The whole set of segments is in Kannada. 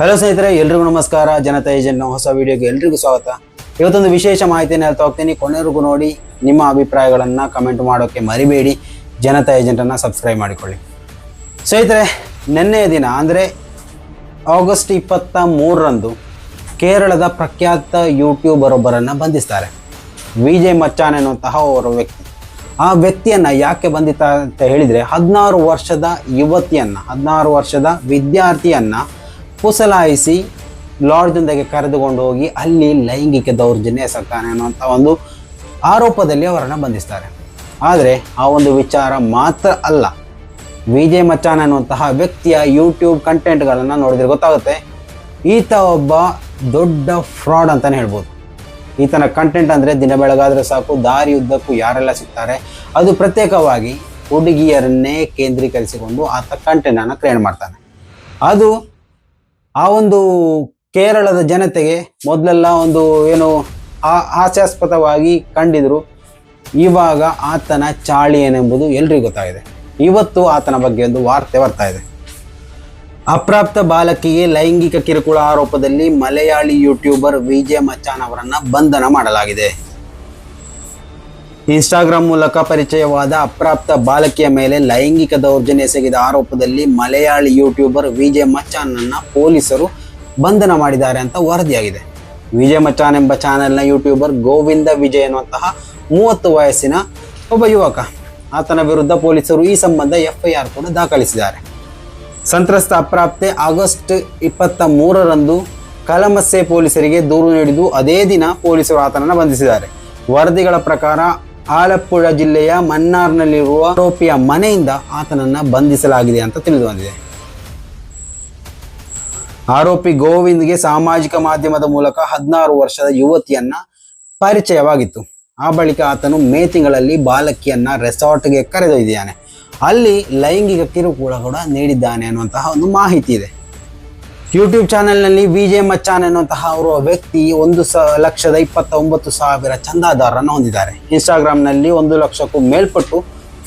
ಹಲೋ ಸ್ನೇಹಿತರೆ, ಎಲ್ರಿಗೂ ನಮಸ್ಕಾರ. ಜನತಾ ಏಜೆಂಟ್ನ ಹೊಸ ವಿಡಿಯೋಗೆ ಎಲ್ರಿಗೂ ಸ್ವಾಗತ. ಇವತ್ತೊಂದು ವಿಶೇಷ ಮಾಹಿತಿಯನ್ನು ಹೇಳ್ತಾ ಹೋಗ್ತೀನಿ. ಕೊನೆವರೆಗೂ ನೋಡಿ, ನಿಮ್ಮ ಅಭಿಪ್ರಾಯಗಳನ್ನು ಕಮೆಂಟ್ ಮಾಡೋಕ್ಕೆ ಮರಿಬೇಡಿ. ಜನತಾ ಏಜೆಂಟನ್ನು ಸಬ್ಸ್ಕ್ರೈಬ್ ಮಾಡಿಕೊಳ್ಳಿ. ಸ್ನೇಹಿತರೆ, ನಿನ್ನೆಯ ದಿನ, ಅಂದರೆ ಆಗಸ್ಟ್ ಇಪ್ಪತ್ತ ಮೂರರಂದು ಕೇರಳದ ಪ್ರಖ್ಯಾತ ಯೂಟ್ಯೂಬರ್ ಒಬ್ಬರನ್ನು ಬಂಧಿಸ್ತಾರೆ ವಿಜಯ್ ಮಚ್ಚಾನ್ ಎನ್ನುವಂತಹ ಅವರು ವ್ಯಕ್ತಿ. ಆ ವ್ಯಕ್ತಿಯನ್ನು ಯಾಕೆ ಬಂಧಿತ ಅಂತ ಹೇಳಿದರೆ, ಹದಿನಾರು ವರ್ಷದ ಯುವತಿಯನ್ನು, ಹದಿನಾರು ವರ್ಷದ ವಿದ್ಯಾರ್ಥಿಯನ್ನು ಪುಸಲಾಯಿಸಿ ಲಾಡ್ಜೊಂದಿಗೆ ಕರೆದುಕೊಂಡು ಹೋಗಿ ಅಲ್ಲಿ ಲೈಂಗಿಕ ದೌರ್ಜನ್ಯ ಎಸಗ್ತಾನೆ ಅನ್ನುವಂಥ ಒಂದು ಆರೋಪದಲ್ಲಿ ಅವರನ್ನು ಬಂಧಿಸ್ತಾರೆ. ಆದರೆ ಆ ಒಂದು ವಿಚಾರ ಮಾತ್ರ ಅಲ್ಲ. ವಿಜಯ್ ಮಚಾನ್ ಅನ್ನುವಂತಹ ವ್ಯಕ್ತಿಯ ಯೂಟ್ಯೂಬ್ ಕಂಟೆಂಟ್ಗಳನ್ನು ನೋಡಿದ್ರೆ ಗೊತ್ತಾಗುತ್ತೆ. ಈತ ಒಬ್ಬ ದೊಡ್ಡ ಫ್ರಾಡ್ ಅಂತಲೇ ಹೇಳ್ಬೋದು. ಈತನ ಕಂಟೆಂಟ್ ಅಂದರೆ ದಿನ ಬೆಳಗಾದರೆ ಸಾಕು, ದಾರಿ ಉದ್ದಕ್ಕೂ ಯಾರೆಲ್ಲ ಸಿಗ್ತಾರೆ, ಅದು ಪ್ರತ್ಯೇಕವಾಗಿ ಹುಡುಗಿಯರನ್ನೇ ಕೇಂದ್ರೀಕರಿಸಿಕೊಂಡು ಆತ ಕಂಟೆಂಟನ್ನು ಕ್ರಿಯೇಟ್ ಮಾಡ್ತಾನೆ. ಅದು ಆ ಒಂದು ಕೇರಳದ ಜನತೆಗೆ ಮೊದಲೆಲ್ಲ ಒಂದು ಏನು ಆ- ಹಾಸ್ಯಾಸ್ಪದವಾಗಿ ಕಂಡಿದ್ರು. ಇವಾಗ ಆತನ ಚಾಳಿ ಏನೆಂಬುದು ಎಲ್ರಿಗೂ ಗೊತ್ತಾಗಿದೆ. ಇವತ್ತು ಆತನ ಬಗ್ಗೆ ಒಂದು ವಾರ್ತೆ ಬರ್ತಾ ಇದೆ. ಅಪ್ರಾಪ್ತ ಬಾಲಕಿಗೆ ಲೈಂಗಿಕ ಕಿರುಕುಳ ಆರೋಪದಲ್ಲಿ ಮಲಯಾಳಿ ಯೂಟ್ಯೂಬರ್ ವಿಜಯ್ ಮಚಾನ್ ಅವರನ್ನ ಬಂಧನ ಮಾಡಲಾಗಿದೆ. ಇನ್ಸ್ಟಾಗ್ರಾಮ್ ಮೂಲಕ ಪರಿಚಯವಾದ ಅಪ್ರಾಪ್ತ ಬಾಲಕಿಯ ಮೇಲೆ ಲೈಂಗಿಕ ದೌರ್ಜನ್ಯ ಎಸಗಿದ ಆರೋಪದಲ್ಲಿ ಮಲಯಾಳಿ ಯೂಟ್ಯೂಬರ್ ವಿಜಯ್ ಮಚ್ಚಾನನ್ನ ಪೊಲೀಸರು ಬಂಧನ ಮಾಡಿದ್ದಾರೆ ಅಂತ ವರದಿಯಾಗಿದೆ. ವಿಜಯ್ ಮಚಾನ್ ಎಂಬ ಚಾನೆಲ್ನ ಯೂಟ್ಯೂಬರ್ ಗೋವಿಂದ ವಿಜಯ್ ಎನ್ನುವಂತಹ ಮೂವತ್ತು ವಯಸ್ಸಿನ ಒಬ್ಬ ಯುವಕ. ಆತನ ವಿರುದ್ಧ ಪೊಲೀಸರು ಈ ಸಂಬಂಧ ಎಫ್ಐಆರ್ ಕೂಡ ದಾಖಲಿಸಿದ್ದಾರೆ. ಸಂತ್ರಸ್ತ ಅಪ್ರಾಪ್ತೆ ಆಗಸ್ಟ್ ಇಪ್ಪತ್ತ ಮೂರರಂದು ಕಲಮಸ್ಸೆ ಪೊಲೀಸರಿಗೆ ದೂರು ನೀಡಿದ್ದು ಅದೇ ದಿನ ಪೊಲೀಸರು ಆತನನ್ನು ಬಂಧಿಸಿದ್ದಾರೆ. ವರದಿಗಳ ಪ್ರಕಾರ ಆಲಪ್ಪುಳ ಜಿಲ್ಲೆಯ ಮನ್ನಾರ್ನಲ್ಲಿರುವ ಆರೋಪಿಯ ಮನೆಯಿಂದ ಆತನನ್ನ ಬಂಧಿಸಲಾಗಿದೆ ಅಂತ ತಿಳಿದು ಬಂದಿದೆ. ಆರೋಪಿ ಗೋವಿಂದ್ಗೆ ಸಾಮಾಜಿಕ ಮಾಧ್ಯಮದ ಮೂಲಕ ಹದಿನಾರು ವರ್ಷದ ಯುವತಿಯನ್ನ ಪರಿಚಯವಾಗಿತ್ತು. ಆ ಬಳಿಕ ಆತನು ಮೇ ತಿಂಗಳಲ್ಲಿ ಬಾಲಕಿಯನ್ನ ರೆಸಾರ್ಟ್ಗೆ ಕರೆದೊಯ್ದಿದ್ದಾನೆ. ಅಲ್ಲಿ ಲೈಂಗಿಕ ಕಿರುಕುಳ ಕೂಡ ನೀಡಿದ್ದಾನೆ ಅನ್ನುವಂತಹ ಒಂದು ಮಾಹಿತಿ ಇದೆ. ಯೂಟ್ಯೂಬ್ ಚಾನೆಲ್ನಲ್ಲಿ ವಿಜೆ ಮಚ್ಚಾನ್ ಎನ್ನುವಂತಹ ಅವರು ವ್ಯಕ್ತಿ ಒಂದು ಸ ಲಕ್ಷದ ಇಪ್ಪತ್ತ ಒಂಬತ್ತು ಸಾವಿರ ಚಂದಾದಾರರನ್ನು ಹೊಂದಿದ್ದಾರೆ. ಇನ್ಸ್ಟಾಗ್ರಾಮ್ನಲ್ಲಿ ಒಂದು ಲಕ್ಷಕ್ಕೂ ಮೇಲ್ಪಟ್ಟು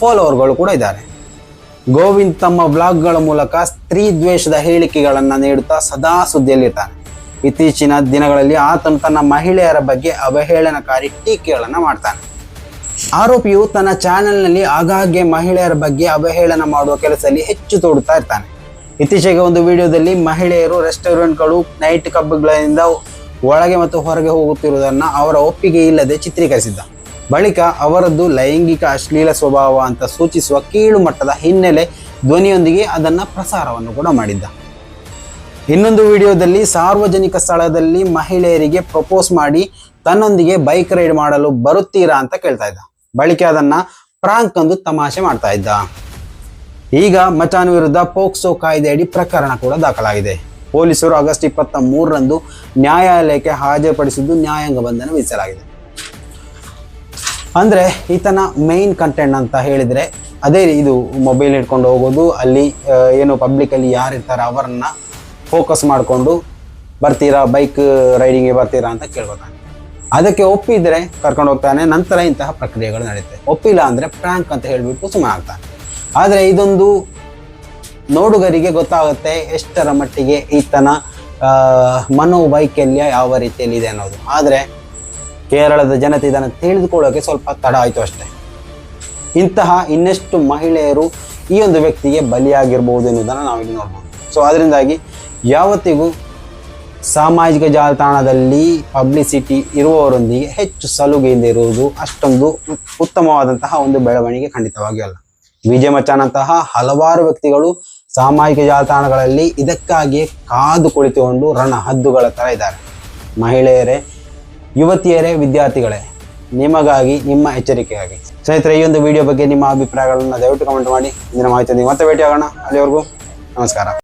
ಫಾಲೋವರ್ಗಳು ಕೂಡ ಇದ್ದಾರೆ. ಗೋವಿಂದ್ ತಮ್ಮ ಬ್ಲಾಗ್ಗಳ ಮೂಲಕ ಸ್ತ್ರೀ ದ್ವೇಷದ ಹೇಳಿಕೆಗಳನ್ನು ನೀಡುತ್ತಾ ಸದಾ ಸುದ್ದಿಯಲ್ಲಿರ್ತಾನೆ. ಇತ್ತೀಚಿನ ದಿನಗಳಲ್ಲಿ ಆತನು ತನ್ನ ಮಹಿಳೆಯರ ಬಗ್ಗೆ ಅವಹೇಳನಕಾರಿ ಟೀಕೆಗಳನ್ನು ಮಾಡ್ತಾನೆ. ಆರೋಪಿಯು ತನ್ನ ಚಾನೆಲ್ನಲ್ಲಿ ಆಗಾಗ್ಗೆ ಮಹಿಳೆಯರ ಬಗ್ಗೆ ಅವಹೇಳನ ಮಾಡುವ ಕೆಲಸದಲ್ಲಿ ಹೆಚ್ಚು ತೋಡುತ್ತಾ ಇರ್ತಾನೆ. ಇತ್ತೀಚೆಗೆ ಒಂದು ವಿಡಿಯೋದಲ್ಲಿ ಮಹಿಳೆಯರು ರೆಸ್ಟೋರೆಂಟ್ಗಳು ನೈಟ್ ಕಬ್ಬುಗಳಿಂದ ಒಳಗೆ ಮತ್ತು ಹೊರಗೆ ಹೋಗುತ್ತಿರುವುದನ್ನು ಅವರ ಒಪ್ಪಿಗೆ ಇಲ್ಲದೆ ಚಿತ್ರೀಕರಿಸಿದ್ದ. ಬಳಿಕ ಅವರದ್ದು ಲೈಂಗಿಕ ಅಶ್ಲೀಲ ಸ್ವಭಾವ ಅಂತ ಸೂಚಿಸುವ ಕೀಳು ಮಟ್ಟದ ಹಿನ್ನೆಲೆ ಧ್ವನಿಯೊಂದಿಗೆ ಅದನ್ನು ಪ್ರಸಾರವನ್ನು ಕೂಡ ಮಾಡಿದ್ದ. ಇನ್ನೊಂದು ವಿಡಿಯೋದಲ್ಲಿ ಸಾರ್ವಜನಿಕ ಸ್ಥಳದಲ್ಲಿ ಮಹಿಳೆಯರಿಗೆ ಪ್ರಪೋಸ್ ಮಾಡಿ ತನ್ನೊಂದಿಗೆ ಬೈಕ್ ರೈಡ್ ಮಾಡಲು ಬರುತ್ತೀರಾ ಅಂತ ಕೇಳ್ತಾ ಇದ್ದ. ಬಳಿಕ ಅದನ್ನ ಪ್ರಾಂಕ್ ಅಂದು ತಮಾಷೆ ಮಾಡ್ತಾ ಇದ್ದ. ಈಗ ಮಚಾನ್ ವಿರುದ್ಧ ಪೋಕ್ಸೋ ಕಾಯ್ದೆಯಡಿ ಪ್ರಕರಣ ಕೂಡ ದಾಖಲಾಗಿದೆ. ಪೊಲೀಸರು ಆಗಸ್ಟ್ ಇಪ್ಪತ್ತ ಮೂರರಂದು ನ್ಯಾಯಾಲಯಕ್ಕೆ ಹಾಜರುಪಡಿಸಿದ್ದು ನ್ಯಾಯಾಂಗ ಬಂಧನ ವಿಧಿಸಲಾಗಿದೆ. ಅಂದ್ರೆ ಈತನ ಮೈನ್ ಕಂಟೆಂಟ್ ಅಂತ ಹೇಳಿದ್ರೆ ಅದೇ ಇದು ಮೊಬೈಲ್ ಹಿಡ್ಕೊಂಡು ಹೋಗೋದು, ಅಲ್ಲಿ ಏನು ಏನು ಪಬ್ಲಿಕಲ್ಲಿ ಯಾರು ಇರ್ತಾರೆ ಅವರನ್ನ ಫೋಕಸ್ ಮಾಡಿಕೊಂಡು ಬರ್ತೀರಾ ಬೈಕ್ ರೈಡಿಂಗ್ಗೆ ಬರ್ತೀರಾ ಅಂತ ಕೇಳ್ಕೊತಾನೆ. ಅದಕ್ಕೆ ಒಪ್ಪಿದ್ರೆ ಕರ್ಕೊಂಡು ಹೋಗ್ತಾನೆ, ನಂತರ ಇಂತಹ ಪ್ರಕ್ರಿಯೆಗಳು ನಡೆಯುತ್ತೆ ಒಪ್ಪಿಲ್ಲ ಅಂದ್ರೆ ಪ್ರಾಂಕ್ ಅಂತ ಹೇಳಿಬಿಟ್ಟು ಸುಮ್ಮನೆ ಆಗ್ತಾನೆ ಆದರೆ ಇದೊಂದು ನೋಡುಗರಿಗೆ ಗೊತ್ತಾಗುತ್ತೆ ಎಷ್ಟರ ಮಟ್ಟಿಗೆ ಈತನ ಮನೋವೈಕಲ್ಯ ಯಾವ ರೀತಿಯಲ್ಲಿ ಇದೆ ಅನ್ನೋದು. ಆದರೆ ಕೇರಳದ ಜನತೆ ಇದನ್ನು ತಿಳಿದುಕೊಳ್ಳೋಕೆ ಸ್ವಲ್ಪ ತಡ ಆಯಿತು ಅಷ್ಟೇ. ಇಂತಹ ಇನ್ನೆಷ್ಟು ಮಹಿಳೆಯರು ಈ ಒಂದು ವ್ಯಕ್ತಿಗೆ ಬಲಿಯಾಗಿರ್ಬೋದು ಎನ್ನುವುದನ್ನು ನಾವಿಲ್ಲಿ ನೋಡ್ಬೋದು. ಸೊ ಅದರಿಂದಾಗಿ ಯಾವತ್ತಿಗೂ ಸಾಮಾಜಿಕ ಜಾಲತಾಣದಲ್ಲಿ ಪಬ್ಲಿಸಿಟಿ ಇರುವವರೊಂದಿಗೆ ಹೆಚ್ಚು ಸಲುಗೆಯಿಂದ ಇರುವುದು ಅಷ್ಟೊಂದು ಉತ್ತಮವಾದಂತಹ ಒಂದು ಬೆಳವಣಿಗೆ ಖಂಡಿತವಾಗಿ ಅಲ್ಲ. ವಿಜಯ ಮಚಾನಂತಹ ಹಲವಾರು ವ್ಯಕ್ತಿಗಳು ಸಾಮಾಜಿಕ ಜಾಲತಾಣಗಳಲ್ಲಿ ಇದಕ್ಕಾಗಿ ಕಾದು ಕುಳಿತುಕೊಂಡು ರಣ ಹದ್ದುಗಳ ಥರ ಇದ್ದಾರೆ. ಮಹಿಳೆಯರೇ, ಯುವತಿಯರೇ, ವಿದ್ಯಾರ್ಥಿಗಳೇ, ನಿಮಗಾಗಿ, ನಿಮ್ಮ ಎಚ್ಚರಿಕೆಗಾಗಿ. ಸ್ನೇಹಿತರೆ, ಈ ಒಂದು ವಿಡಿಯೋ ಬಗ್ಗೆ ನಿಮ್ಮ ಅಭಿಪ್ರಾಯಗಳನ್ನು ದಯವಿಟ್ಟು ಕಮೆಂಟ್ ಮಾಡಿ. ಇಂದಿನ ಮಾಹಿತಿ ಮತ್ತೆ ಭೇಟಿಯಾಗೋಣ. ಅಲ್ಲಿವರೆಗೂ ನಮಸ್ಕಾರ.